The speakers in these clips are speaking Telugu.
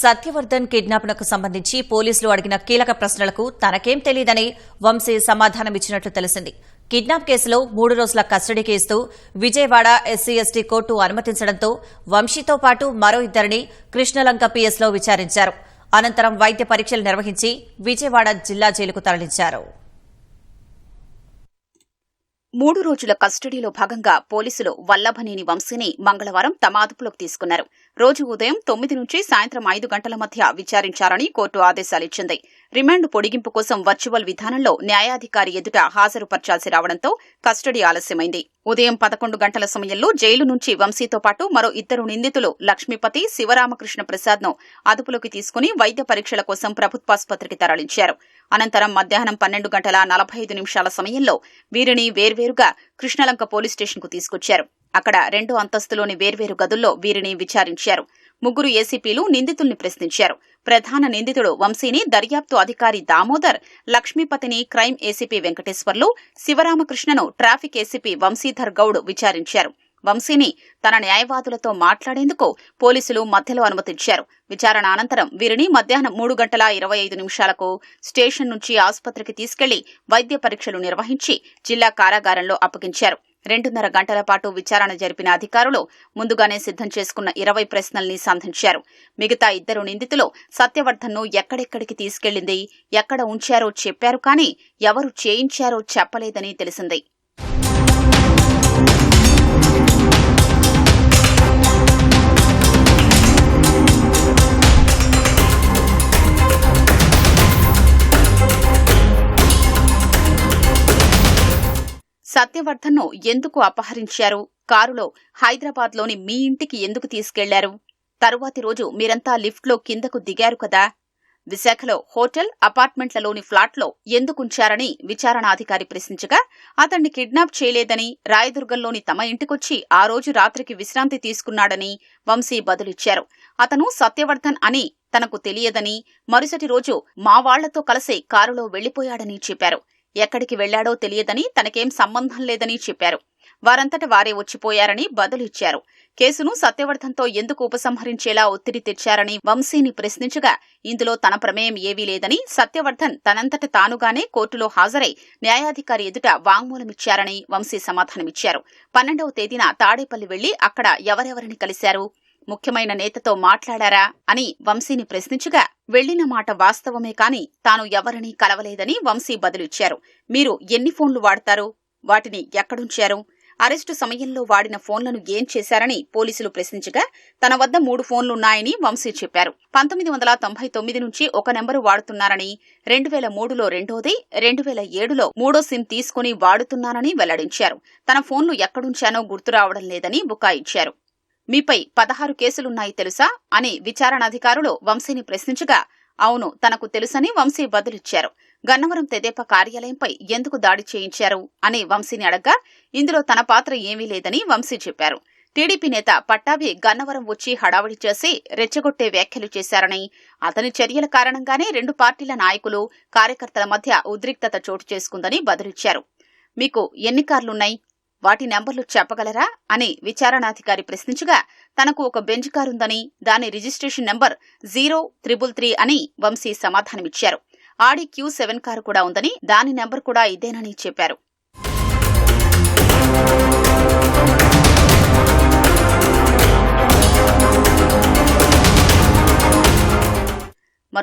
సత్యవర్ధన్ కిడ్నాప్నకు సంబంధించి పోలీసులు అడిగిన కీలక ప్రశ్నలకు తనకేం తెలియదని వంశీ సమాధానమిచ్చినట్లు తెలిసింది. కిడ్నాప్ కేసులో మూడు రోజుల కస్టడీకి ఇస్తూ విజయవాడ ఎస్సీ ఎస్టీ కోర్టు అనుమతించడంతో వంశీతో పాటు మరో ఇద్దరిని కృష్ణలంక పీఎస్లో విచారించారు. అనంతరం వైద్య పరీక్షలు నిర్వహించి విజయవాడ జిల్లా జైలుకు తరలించారు. మూడు రోజుల కస్టడీలో భాగంగా పోలీసులు వల్లభనేని వంశీని మంగళవారం తమ అదుపులోకి తీసుకున్నారు. రోజు ఉదయం తొమ్మిది నుంచి సాయంత్రం ఐదు గంటల మధ్య విచారించారని కోర్టు ఆదేశాలిచ్చింది. రిమాండ్ పొడిగింపు కోసం వర్చువల్ విధానంలో న్యాయాధికారి ఎదుట హాజరుపర్చాల్సి రావడంతో కస్టడీ ఆలస్యమైంది. ఉదయం పదకొండు గంటల సమయంలో జైలు నుంచి వంశీతో పాటు మరో ఇద్దరు నిందితులు లక్ష్మీపతి శివరామకృష్ణ ప్రసాద్ను అదుపులోకి తీసుకుని వైద్య పరీక్షల కోసం ప్రభుత్వాసుపత్రికి తరలించారు. అనంతరం మధ్యాహ్నం పన్నెండు గంటల నలభై ఐదు నిమిషాల సమయంలో వీరిని వేర్వేరుగా కృష్ణలంక పోలీస్ స్టేషన్కు తీసుకొచ్చారు. అక్కడ రెండో అంతస్తులోని వేర్వేరు గదుల్లో వీరిని విచారించారు. ముగ్గురు ఏసీపీలు నిందితుల్ని ప్రశ్నించారు. ప్రధాన నిందితుడు వంశీని దర్యాప్తు అధికారి దామోదర్ లక్ష్మీపతిని క్రైమ్ ఏసీపీ వెంకటేశ్వర్లు శివరామకృష్ణను ట్రాఫిక్ ఏసీపీ వంశీధర్ గౌడ్ విచారించారు. వంశీని తన న్యాయవాదులతో మాట్లాడేందుకు పోలీసులు మధ్యలో అనుమతించారు. విచారణ అనంతరం వీరిని మధ్యాహ్నం మూడు గంటల ఇరవై ఐదు నిమిషాలకు స్టేషన్ నుంచి ఆసుపత్రికి తీసుకెళ్ళి వైద్య పరీక్షలు నిర్వహించి జిల్లా కారాగారంలో అప్పగించారు. రెండున్నర గంటల పాటు విచారణ జరిపిన అధికారులు ముందుగానే సిద్ధం చేసుకున్న ఇరవై ప్రశ్నల్ని సంధించారు. మిగతా ఇద్దరు నిందితులు సత్యవర్ధన్ను ఎక్కడెక్కడికి తీసుకెళ్ళింది ఎక్కడ ఉంచారో చెప్పారు కానీ ఎవరు చేయించారో చెప్పలేదని తెలిసింది. సత్యవర్ధన్ను ఎందుకు అపహరించారు? కారులో హైదరాబాద్లోని మీ ఇంటికి ఎందుకు తీసుకెళ్ళారు? తరువాతి రోజు మీరంతా లిఫ్ట్లో కిందకు దిగారు కదా. విశాఖలో హోటల్ అపార్ట్మెంట్లలోని ఫ్లాట్లో ఎందుకుంచారని విచారణాధికారి ప్రశ్నించగా అతన్ని కిడ్నాప్ చేయలేదని రాయదుర్గంలోని తమ ఇంటికొచ్చి ఆ రోజు రాత్రికి విశ్రాంతి తీసుకున్నాడని వంశీ బదులిచ్చారు. అతను సత్యవర్ధన్ అని తనకు తెలియదని మరుసటి రోజు మా వాళ్ళతో కలిసి కారులో వెళ్ళిపోయాడని చెప్పారు. ఎక్కడికి వెళ్ళాడో తెలియదని తనకేం సంబంధం లేదని చెప్పారు. వారంతట వారే వచ్చిపోయారని బదులిచ్చారు. కేసును సత్యవర్ధన్తో ఎందుకు ఉపసంహరించేలా ఒత్తిడి తెచ్చారని వంశీని ప్రశ్నించగా ఇందులో తన ప్రమేయం ఏవీ లేదని సత్యవర్ధన్ తనంతట తానుగానే కోర్టులో హాజరై న్యాయాధికారి ఎదుట వాంగ్మూలమిచ్చారని వంశీ సమాధానమిచ్చారు. పన్నెండవ తేదీన తాడేపల్లి వెళ్ళి అక్కడ ఎవరెవరిని కలిశారు? ముఖ్యమైన నేతతో మాట్లాడారా అని వంశీని ప్రశ్నించగా వెళ్ళిన మాట వాస్తవమే కాని తాను ఎవరినీ కలవలేదని వంశీ బదులిచ్చారు. మీరు ఎన్ని ఫోన్లు వాడతారు? వాటిని ఎక్కడుంచారు? అరెస్టు సమయంలో వాడిన ఫోన్లను ఏం చేశారని పోలీసులు ప్రశ్నించగా తన వద్ద మూడు ఫోన్లున్నాయని వంశీ చెప్పారు. పంతొమ్మిది వందల తొంభై తొమ్మిది నుంచి ఒక నెంబరు వాడుతున్నారని రెండు వేల మూడులో రెండోది రెండు వేల ఏడులో మూడో సిమ్ తీసుకుని వాడుతున్నానని వెల్లడించారు. తన ఫోన్లు ఎక్కడుంచానో గుర్తు రావడం లేదని బుకాయిచ్చారు మీపై పదహారు కేసులున్నాయి తెలుసా? అని విచారణాధికారులు వంశీని ప్రశ్నించగా అవును తనకు తెలుసని వంశీ బదులిచ్చారు. గన్నవరం తెదేప కార్యాలయంపై ఎందుకు దాడి చేయించారు? అని వంశీని అడగ్గా ఇందులో తన పాత్ర ఏమీ లేదని వంశీ చెప్పారు. టీడీపీ నేత పట్టాభి గన్నవరం వచ్చి హడావుడి చేసి రెచ్చగొట్టే వ్యాఖ్యలు చేశారని అతని చర్యల కారణంగానే రెండు పార్టీల నాయకులు కార్యకర్తల మధ్య ఉద్రిక్తత చోటు చేసుకుందని బదులిచ్చారు. మీకు ఎన్ని కార్లున్నాయి? వాటి నెంబర్లు చెప్పగలరా అని విచారణాధికారి ప్రశ్నించగా తనకు ఒక బెంజ్ కారుందని దాని registration number zero triple three అని వంశీ సమాధానమిచ్చారు. ఆడి క్యూ సెవెన్ కారు కూడా ఉందని దాని నెంబర్ కూడా ఇదేనని చెప్పారు.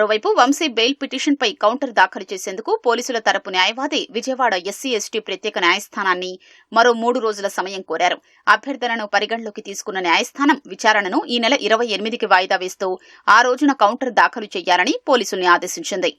మరోవైపు వంశీ బెయిల్ పిటిషన్పై కౌంటర్ దాఖలు చేసేందుకు పోలీసుల తరపు న్యాయవాది విజయవాడ ఎస్సీ ఎస్టీ ప్రత్యేక న్యాయస్థానాన్ని మరో మూడు రోజుల సమయం కోరారు. అభ్యర్థనను పరిగణలోకి తీసుకున్న న్యాయస్థానం విచారణను ఈ నెల ఇరవై ఎనిమిదికి వాయిదా వేస్తూ ఆ రోజున కౌంటర్ దాఖలు చేయాలని పోలీసుల్ని ఆదేశించింది.